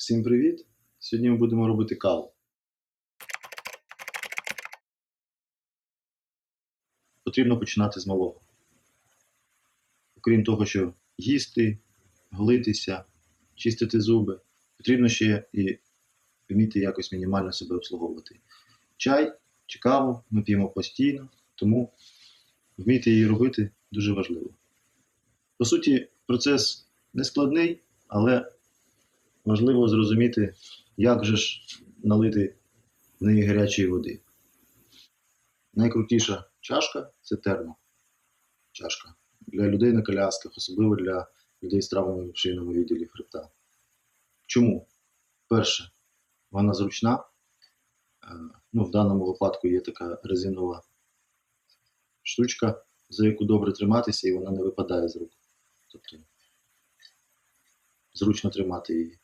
Всім привіт! Сьогодні ми будемо робити каву. Потрібно починати з малого. Окрім того, що їсти, голитися, чистити зуби, потрібно ще і вміти якось мінімально себе обслуговувати. Чай чи каву ми п'ємо постійно, тому вміти її робити дуже важливо. По суті, процес не складний, але важливо зрозуміти, як же ж налити в неї гарячої води. Найкрутіша чашка це термо. Чашка. Для людей на колясках, особливо для людей з травмами в шийному відділі хребта. Чому? Перше, вона зручна. Е, Ну, в даному випадку є така резинова штучка, за яку добре триматися, і вона не випадає з рук. Тобто зручно тримати її.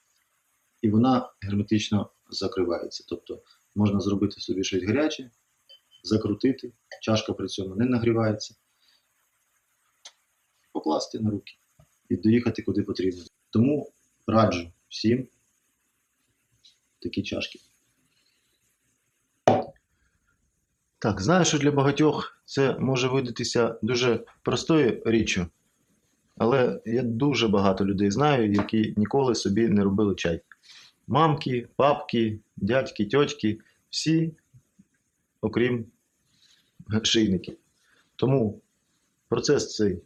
І вона герметично закривається. Тобто можна зробити собі щось гаряче, закрутити, чашка при цьому не нагрівається, покласти на руки і доїхати куди потрібно. Тому раджу всім такі чашки. Так, знаю, що для багатьох це може видатися дуже простою річчю, але я дуже багато людей знаю, які ніколи собі не робили чай. Мамки, папки, дядьки, тьотьки, всі, окрім шийників. Тому процес цей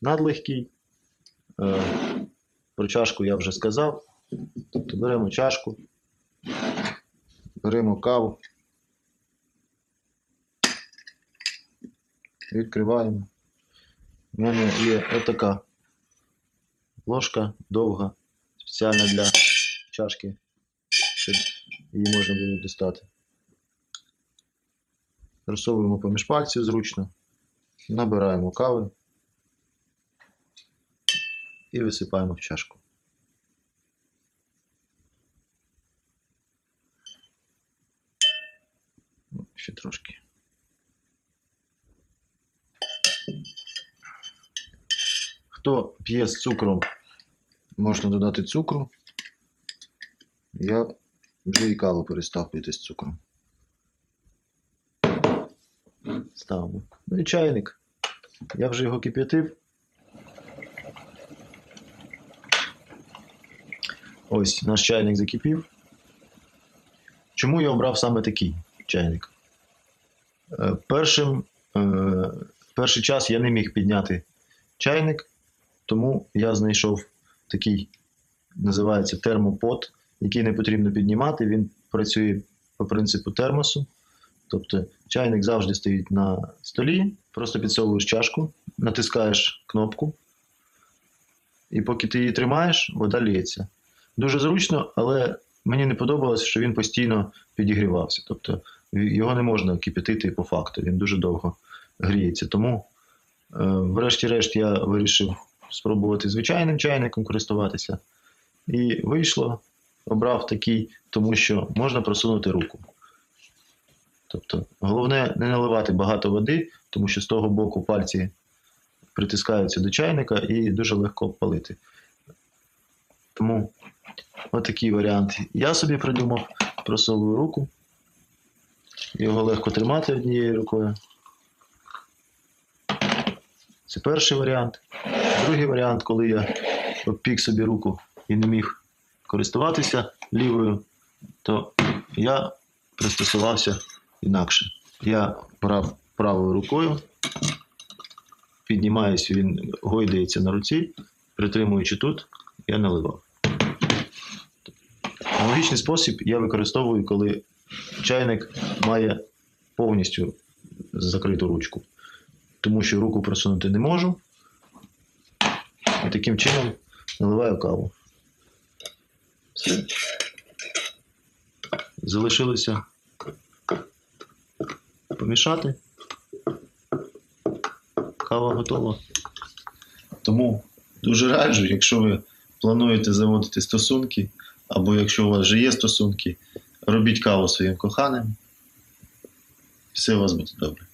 надлегкий. Е, Про чашку я вже сказав. Тобто беремо чашку, беремо каву, відкриваємо. У мене є отака ложка довга, спеціальна для чашки, щоб її можна було достати. Розсовуємо поміж пальців зручно, набираємо кави і висипаємо в чашку. Ну, Ще трошки. Хто п'є з цукром, можна додати цукру. Я вже і каву перестав пити з цукром. Ставимо. Ну і чайник. Я вже його кип'ятив. Ось наш чайник закипів. Чому я обрав саме такий чайник? Е, Першим, е, перший час я не міг підняти чайник, тому я знайшов такий, називається термопот, який не потрібно піднімати. Він працює по принципу термосу. Тобто чайник завжди стоїть на столі, просто підсовуєш чашку, натискаєш кнопку, і поки ти її тримаєш, вода лється. Дуже зручно, але мені не подобалося, що він постійно підігрівався. Тобто його не можна кипятити по факту, він дуже довго гріється. Тому, е, врешті-решт, я вирішив спробувати звичайним чайником користуватися. І вийшло, обрав такий, тому що можна просунути руку. Тобто, головне не наливати багато води, тому що з того боку пальці притискаються до чайника і дуже легко палити. Тому отакий варіант. Я собі придумав, просовую руку. Його легко тримати однією рукою. Це перший варіант. Другий варіант, коли я обпік собі руку і не міг користуватися лівою, то я пристосувався інакше. Я брав правою рукою, піднімаюсь, він гойдається на руці, притримуючи тут, я наливав. Аналогічний спосіб я використовую, коли чайник має повністю закриту ручку, тому що руку просунути не можу. І таким чином наливаю каву. Все. Залишилося помішати. Кава готова. Тому дуже раджу, якщо ви плануєте заводити стосунки, або якщо у вас вже є стосунки, робіть каву своїм коханим. Все у вас буде добре.